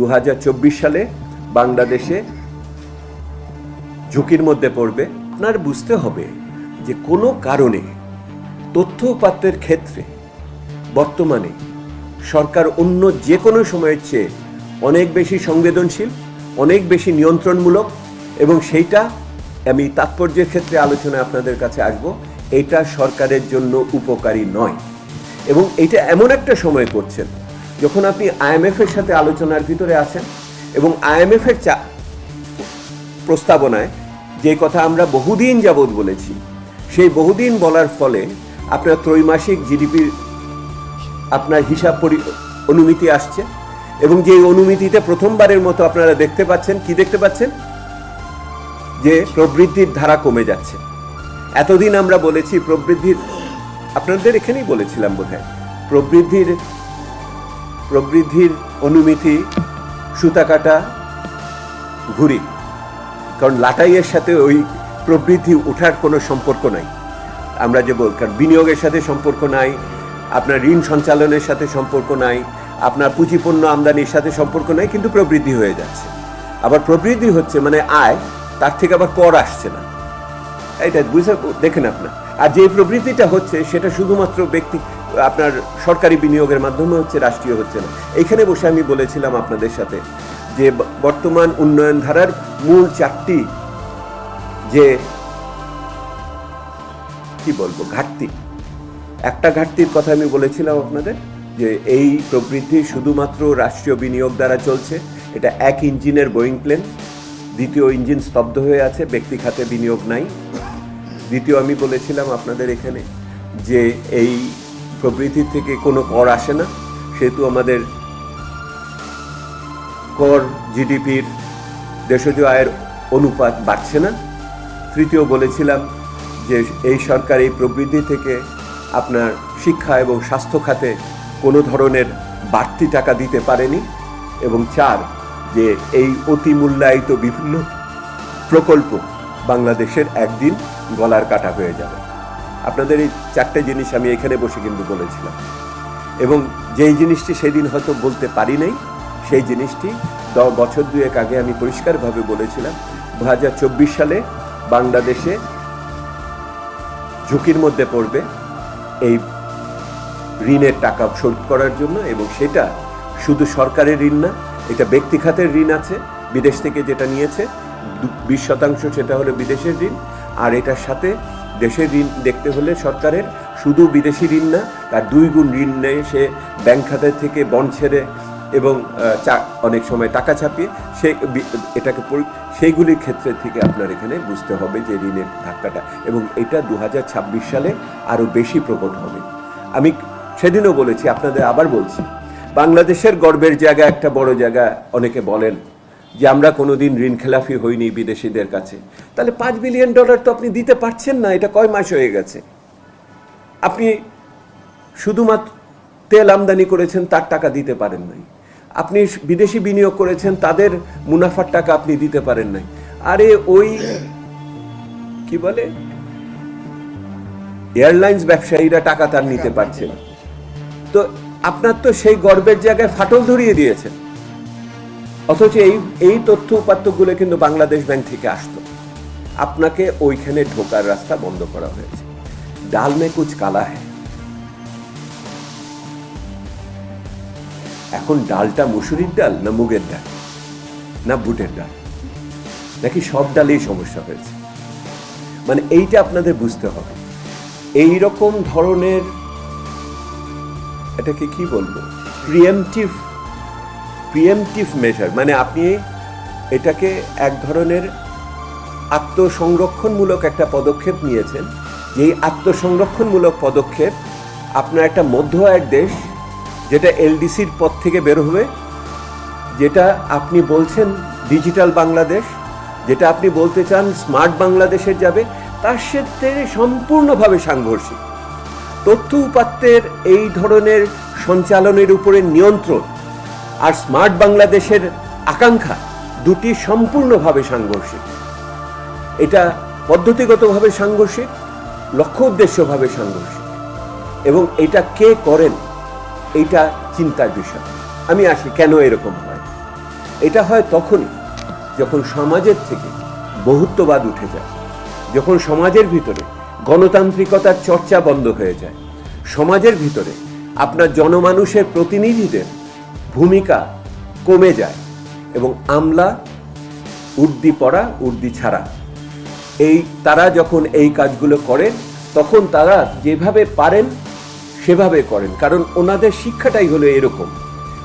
দু হাজার চব্বিশ সালে বাংলাদেশে ঝুঁকির মধ্যে পড়বে। আপনার বুঝতে হবে যে কোনো কারণে তথ্য উপাত্তের ক্ষেত্রে বর্তমানে সরকার অন্য যে কোনো সময়ের চেয়ে অনেক বেশি সংবেদনশীল, অনেক বেশি নিয়ন্ত্রণমূলক এবং সেইটা আমি তাৎপর্যের ক্ষেত্রে আলোচনায় আপনাদের কাছে আসব। এটা সরকারের জন্য উপকারী নয়। এবং এটা এমন একটা সময় করছেন যখন আপনি আইএমএফ এর সাথে আলোচনার ভিতরে আছেন এবং আইএমএফ এর চা প্রস্তাবনায় যে কথা আমরা বহুদিন যাবৎ বলেছি, সেই বহুদিন বলার ফলে আপনার ত্রৈমাসিক জিডিপির আপনার হিসাব পরি অনুমিতি আসছে এবং যে অনুমিতিতে প্রথমবারের মতো আপনারা দেখতে পাচ্ছেন, কি দেখতে পাচ্ছেন? যে প্রবৃদ্ধির ধারা কমে যাচ্ছে। এতদিন আমরা বলেছি প্রবৃদ্ধির, আপনাদের এখানেই বলেছিলাম বোধহয়, প্রবৃদ্ধির প্রবৃদ্ধির অনুমিতি সুতা কাটা ঘুরি কারণ লাটাইয়ের সাথে ওই প্রবৃদ্ধি ওঠার কোনো সম্পর্ক নাই। আমরা যে বল কারণ বিনিয়োগের সাথে সম্পর্ক নাই, আপনার ঋণ সঞ্চালনের সাথে সম্পর্ক নাই, আপনার পুঁজিপণ্য আমদানির সাথে সম্পর্ক নাই, কিন্তু প্রবৃদ্ধি হয়ে যাচ্ছে। আবার প্রবৃদ্ধি হচ্ছে মানে আয়, তার থেকে আবার কর আসছে না। এটা বুঝে দেখেন আপনার। আর যে প্রবৃত্তিটা হচ্ছে, সেটা শুধুমাত্র ব্যক্তি আপনার সরকারি বিনিয়োগের মাধ্যমে হচ্ছে রাষ্ট্রীয় হচ্ছে না। এখানে বসে আমি বলেছিলাম আপনাদের সাথে যে বর্তমান উন্নয়ন ধারার মূল চারটি যে কি বলব, ঘাটতি। একটা ঘাটতির কথা আমি বলেছিলাম আপনাদের যে এই প্রবৃদ্ধি শুধুমাত্র রাষ্ট্রীয় বিনিয়োগ দ্বারা চলছে, এটা এক ইঞ্জিনের বোয়িং প্লেন দ্বিতীয় ইঞ্জিন স্তব্ধ হয়ে আছে, ব্যক্তি খাতে বিনিয়োগ নাই। দ্বিতীয় আমি বলেছিলাম আপনাদের এখানে যে এই প্রবৃদ্ধি থেকে কোনো কর আসে না, সেহেতু আমাদের কর জিডিপির দেশজ আয়ের অনুপাত বাড়ছে না। তৃতীয় বলেছিলাম যে এই সরকার এই প্রবৃদ্ধি থেকে আপনার শিক্ষা এবং স্বাস্থ্য খাতে কোনো ধরনের বাড়তি টাকা দিতে পারেনি এবং চার, যে এই অতি মূল্যায়িত বিভিন্ন প্রকল্প বাংলাদেশের একদিন গলার কাটা হয়ে যাবে। আপনাদের এই চারটে জিনিস আমি এখানে বসে কিন্তু বলেছিলাম। এবং যেই জিনিসটি সেদিন হয়তো বলতে পারি নাই, সেই জিনিসটি বছর দুয়েক আগে আমি পরিষ্কারভাবে বলেছিলাম। দু হাজার চব্বিশ সালে বাংলাদেশে ঝুঁকির মধ্যে পড়বে এই ঋণের টাকা শোধ করার জন্য এবং সেটা শুধু সরকারের ঋণ না, এটা ব্যক্তি খাতের ঋণ আছে, বিদেশ থেকে যেটা নিয়েছে বিশ শতাংশ সেটা হলো বিদেশের ঋণ, আর এটার সাথে দেশের ঋণ দেখতে হলে সরকারের, শুধু বিদেশি ঋণ না, তার দুই গুণ ঋণ নেয় সে ব্যাংক খাতের থেকে বন্ড ছেড়ে এবং চা- অনেক সময় টাকা ছাপিয়ে সে এটাকে সেইগুলির ক্ষেত্রে থেকে আপনার এখানে বুঝতে হবে যে ঋণের ধাক্কাটা এবং এটা দু হাজার ছাব্বিশ সালে আরও বেশি প্রকট হবে। আমি সেদিনও বলেছি, আপনাদের আবার বলছি, বাংলাদেশের গর্বের জায়গা, একটা বড় জায়গা অনেকে বলেন যে আমরা কোনোদিন ঋণ খেলাফি হইনি বিদেশিদের কাছে। তাহলে পাঁচ বিলিয়ন ডলার তো আপনি দিতে পারছেন না, এটা কয় মাস হয়ে গেছে? আপনি শুধুমাত্র তেল আমদানি করেছেন, তার টাকা দিতে পারেন নাই। আপনি বিদেশি বিনিয়োগ করেছেন, তাদের মুনাফার টাকা আপনি দিতে পারেন নাই। আরে ওই, কি বলে? এয়ারলাইন্স ব্যবসায়ীরা টাকা তার নিতে পারছে তো আপনার তো সেই গর্বের জায়গায় ফাটল ধরিয়ে দিয়েছেন। অথচ এই এই তথ্য উপাত্তগুলো কিন্তু বাংলাদেশ ব্যাংক থেকে আসতো। আপনাকে ওইখানে ঢোকার রাস্তা বন্ধ করা হয়েছে। ডাল মে কুচ কালা হ্যায়। এখন ডালটা মুসুরির ডাল না মুগের ডাল? না বুটের ডাল? নাকি সব ডালেই সমস্যা হয়েছে? মানে এইটা আপনাদের বুঝতে হবে। এই রকম ধরনের, এটাকে কি বলব? প্রিএমটিভ প্রিএমটিভ মেজার মানে আপনি এটাকে এক ধরনের আত্মসংরক্ষণমূলক একটা পদক্ষেপ নিয়েছেন। যেই আত্মসংরক্ষণমূলক পদক্ষেপ আপনার একটা মধ্য আয়ের দেশ, যেটা এলডিসির পথ থেকে বের হবে, যেটা আপনি বলছেন ডিজিটাল বাংলাদেশ, যেটা আপনি বলতে চান স্মার্ট বাংলাদেশের যাবে, তার সাথে সম্পূর্ণভাবে সাংঘর্ষিক। তথ্য উপাত্তের এই ধরনের সঞ্চালনের উপরে নিয়ন্ত্রণ আর স্মার্ট বাংলাদেশের আকাঙ্ক্ষা দুটি সম্পূর্ণভাবে সাংঘর্ষিক। এটা পদ্ধতিগতভাবে সাংঘর্ষিক, লক্ষ্য উদ্দেশ্যভাবে সাংঘর্ষিক। এবং এটা কে করেন, এইটা চিন্তার বিষয়। আমি আসি, কেন এরকম হয়? এটা হয় তখনই যখন সমাজের থেকে বহুত্ববাদ উঠে যায়। যখন সমাজের ভিতরে গণতান্ত্রিকতার চর্চা বন্ধ হয়ে যায়। সমাজের ভিতরে আপনার জনমানুষের প্রতিনিধিদের ভূমিকা কমে যায় এবং আমলা, উর্দি পড়া, উর্দি ছাড়া। এই তারা যখন এই কাজগুলো করেন, তখন তারা যেভাবে পারেন, সেভাবে করেন। কারণ ওনাদের শিক্ষাটাই হলো এরকম।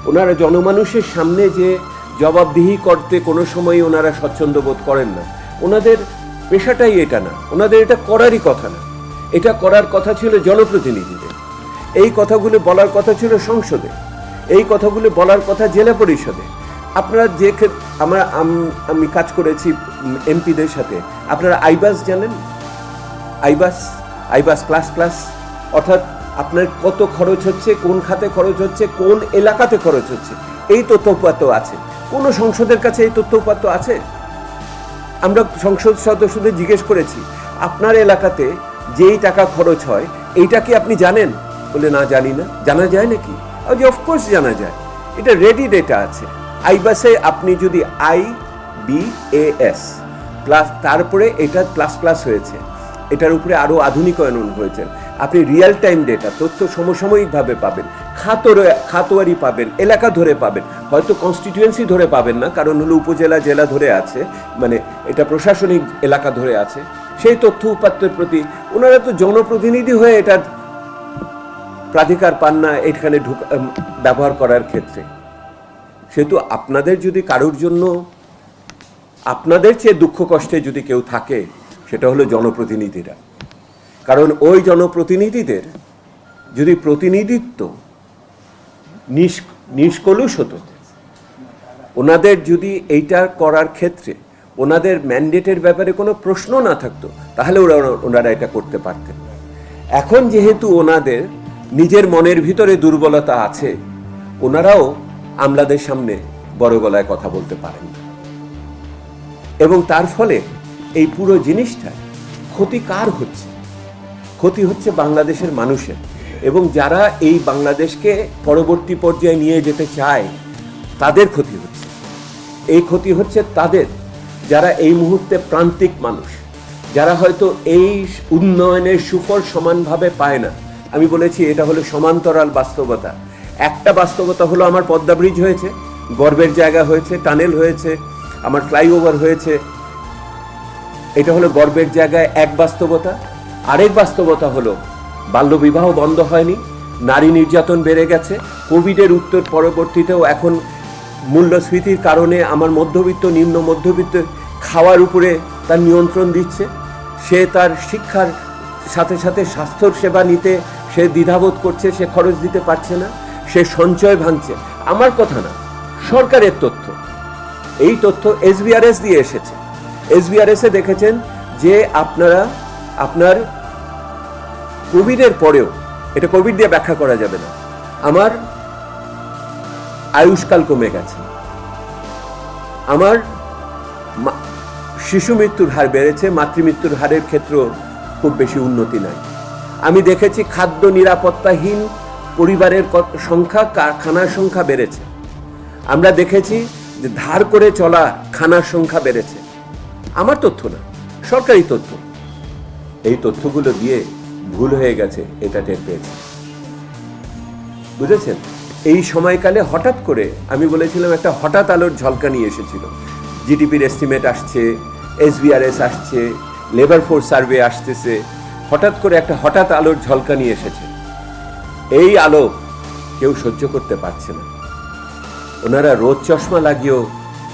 ওনারা জনমানুষের সামনে যে জবাবদিহি করতে কোনো সময় ওনারা স্বচ্ছন্দ বোধ করেন না। ওনাদের পেশাটাই এটা না। ওনাদের এটা করারই কথা না। এটা করার কথা ছিল জনপ্রতিনিধিদের। এই কথাগুলো বলার কথা ছিল সংসদে এই কথাগুলো বলার কথা জেলা পরিষদে। আপনারা যে আমরা, আমি কাজ করেছি এমপিদের সাথে। আপনারা আইবাস জানেন? আইবাস? আইবাস প্লাস প্লাস অর্থাৎ আপনার কত খরচ হচ্ছে, কোন খাতে খরচ হচ্ছে, কোন এলাকাতে খরচ হচ্ছে, এই তথ্যপাত্র আছে। কোনো সংসদের কাছে এই তথ্যপাত্র আছে? আমরা সংসদ সদস্যদের জিজ্ঞেস করেছি, আপনার এলাকাতে যেই টাকা খরচ হয়, এইটা কি আপনি জানেন? বলে, না, জানি না। জানা যায় নাকি? যে অফকোর্স জানা যায়। এটা রেডি ডেটা আছে। আইবাসে আপনি যদি I B A S plus তারপরে এটা প্লাস প্লাস হয়েছে, এটার উপরে আরও আধুনিকায়ন হয়েছে। আপনি রিয়েল টাইম ডেটা তথ্য সমসাময়িকভাবে পাবেন। খাতর খাতোয়ারি পাবেন, এলাকা ধরে পাবেন। হয়তো কনস্টিটিউয়েন্সি ধরে পাবেন না, কারণ হলো উপজেলা, জেলা ধরে আছে। মানে এটা প্রশাসনিক এলাকা ধরে আছে। সেই তথ্য উপাত্তের প্রতি ওনারা তো জনপ্রতিনিধি হয়ে এটার প্রাধিকার পান না এখানে ব্যবহার করার ক্ষেত্রে। সেহেতু আপনাদের যদি কারোর জন্য, আপনাদের চেয়ে দুঃখ কষ্টে যদি কেউ থাকে, সেটা হলো জনপ্রতিনিধিরা। কারণ ওই জনপ্রতিনিধিদের যদি প্রতিনিধিত্ব নিষ নিষ্কলুষ হতো, ওনাদের যদি এইটা করার ক্ষেত্রে ওনাদের ম্যান্ডেটের ব্যাপারে কোনো প্রশ্ন না থাকতো, তাহলে ওরা ওনারা এটা করতে পারতেন। এখন যেহেতু ওনাদের নিজের মনের ভিতরে দুর্বলতা আছে, ওনারাও আমলাদের সামনে বড় গলায় কথা বলতে পারেন। এবং তার ফলে এই পুরো জিনিসটা ক্ষতি কার হচ্ছে। ক্ষতি হচ্ছে বাংলাদেশের মানুষের। এবং যারা এই বাংলাদেশকে পরবর্তী পর্যায়ে নিয়ে যেতে চায়, তাদের ক্ষতি হচ্ছে। এই ক্ষতি হচ্ছে তাদের, যারা এই মুহূর্তে প্রান্তিক মানুষ। যারা হয়তো এই উন্নয়নের সুফল সমানভাবে পায় না। আমি বলেছি, এটা হলো সমান্তরাল বাস্তবতা। একটা বাস্তবতা হলো আমার পদ্মা ব্রিজ হয়েছে, গর্বের জায়গা হয়েছে, টানেল হয়েছে, আমার ফ্লাইওভার হয়েছে। এটা হলো গর্বের জায়গায় এক বাস্তবতা। আরেক বাস্তবতা হলো, বাল্যবিবাহ বন্ধ হয়নি, নারী নির্যাতন বেড়ে গেছে, কোভিডের উত্তর পরবর্তীতেও এখন মূল্যস্ফীতির কারণে আমার মধ্যবিত্ত, নিম্ন মধ্যবিত্ত খাওয়ার উপরে তার নিয়ন্ত্রণ দিচ্ছে। সে তার শিক্ষার সাথে সাথে স্বাস্থ্য সেবা নিতে সে দ্বিধাবোধ করছে, সে খরচ দিতে পারছে না, সে সঞ্চয় ভাঙছে। আমার কথা না, সরকারের তথ্য। এই তথ্য এসবিআরএস দিয়ে এসেছে। এসবিআরএস দেখেছেন যে আপনারা, আপনার কোভিডের পরেও, এটা কোভিড দিয়ে ব্যাখ্যা করা যাবে না। আমার আয়ুষ্কাল কমে গেছে। আমার শিশু মৃত্যুর হার বেড়েছে, মাতৃমৃত্যুর হারের ক্ষেত্র খুব বেশি উন্নতি নাই। আমি দেখেছি খাদ্য নিরাপত্তাহীন পরিবারের সংখ্যা খানার সংখ্যা বেড়েছে। আমরা দেখেছি যে ধার করে চলা খানার সংখ্যা বেড়েছে। আমার তথ্য না, সরকারি তথ্য। এই তথ্যগুলো দিয়ে ভুল হয়ে গেছে, এটা টের পেয়েছে। বুঝেছেন? এই সময়কালে হঠাৎ করে আমি বলেছিলাম, একটা হঠাৎ আলোর ঝলকানি এসেছিল। জিডিপির এস্টিমেট আসছে, এসবিআরএস আসছে লেবার ফোর্স সার্ভে আসতেছে হঠাৎ করে একটা হঠাৎ আলোর ঝলকানি এসেছে। এই আলো কেউ সহ্য করতে পারছে না। ওনারা রোদ চশমা লাগিয়েও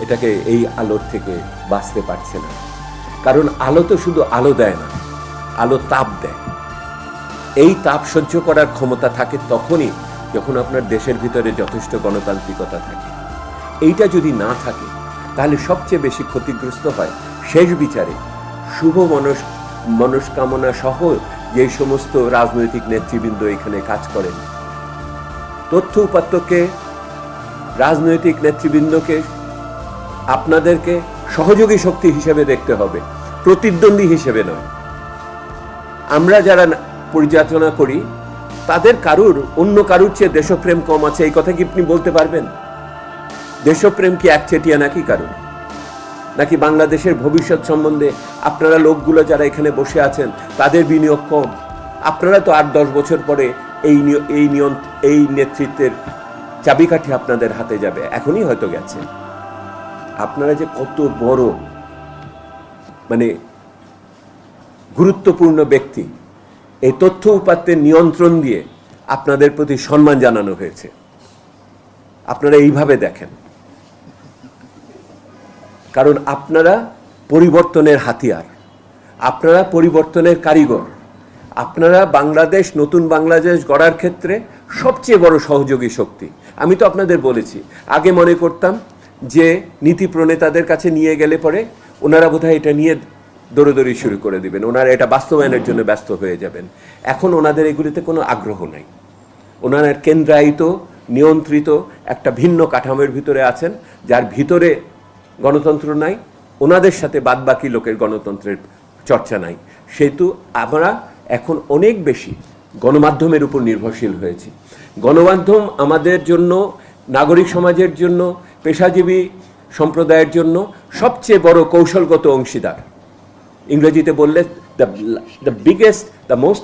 এটাকে এই আলোর থেকে বাঁচতে পারছে না। কারণ আলো তো শুধু আলো দেয় না, আলো তাপ দেয়। এই তাপ সহ্য করার ক্ষমতা থাকে তখনই যখন আপনার দেশের ভিতরে যথেষ্ট গণতান্ত্রিকতা থাকে। এইটা যদি না থাকে, তাহলে সবচেয়ে বেশি ক্ষতিগ্রস্ত হয় শেষ বিচারে শুভ মনস মনস্কামনা সহ যে সমস্ত রাজনৈতিক নেতৃবৃন্দ এখানে কাজ করেন। তথ্য উপাত্তকে, রাজনৈতিক নেতৃবৃন্দকে, আপনাদেরকে সহযোগী শক্তি হিসেবে দেখতে হবে, প্রতিদ্বন্দ্বী হিসেবে নয়। আমরা যারা পরিচালনা করি, তাদের কারুর, অন্য কারুর চেয়ে দেশপ্রেম কম আছে, এই কথা কি আপনি বলতে পারবেন? দেশপ্রেম কি একচেটিয়া নাকি কারণ নাকি বাংলাদেশের ভবিষ্যৎ সম্বন্ধে আপনারা লোকগুলো যারা এখানে বসে আছেন, তাদের বিনিয়োগ কম? আপনারা তো আট দশ বছর পরে এই এই নিয়ন, এই নেতৃত্বের চাবিকাঠি আপনাদের হাতে যাবে। এখনই হয়তো গেছে। আপনারা যে কত বড় মানে গুরুত্বপূর্ণ ব্যক্তি এই তথ্য উপাত্তের নিয়ন্ত্রণ দিয়ে আপনাদের প্রতি সম্মান জানানো হয়েছে। আপনারা এইভাবে দেখেন। কারণ আপনারা পরিবর্তনের হাতিয়ার। আপনারা পরিবর্তনের কারিগর। আপনারা বাংলাদেশ, নতুন বাংলাদেশ গড়ার ক্ষেত্রে সবচেয়ে বড় সহযোগী শক্তি। আমি তো আপনাদের বলেছি, আগে মনে করতাম যে নীতি প্রণেতাদের কাছে নিয়ে গেলে পরে ওনারা বোধহয় এটা নিয়ে দৌড়দৌড়ি শুরু করে দিবেন। ওনারা এটা বাস্তবায়নের জন্য ব্যস্ত হয়ে যাবেন। এখন ওনাদের এগুলিতে কোনো আগ্রহ নাই। ওনারা কেন্দ্রায়িত, নিয়ন্ত্রিত একটা ভিন্ন কাঠামোর ভিতরে আছেন, যার ভিতরে গণতন্ত্র নাই, ওনাদের সাথে বাদবাকি লোকের গণতন্ত্রের চর্চা নাই। সেহেতু আমরা এখন অনেক বেশি গণমাধ্যমের উপর নির্ভরশীল হয়েছি। গণমাধ্যম আমাদের জন্য, নাগরিক সমাজের জন্য, পেশাজীবী সম্প্রদায়ের জন্য সবচেয়ে বড় কৌশলগত অংশীদার। ইংরেজিতে বললে the the biggest the most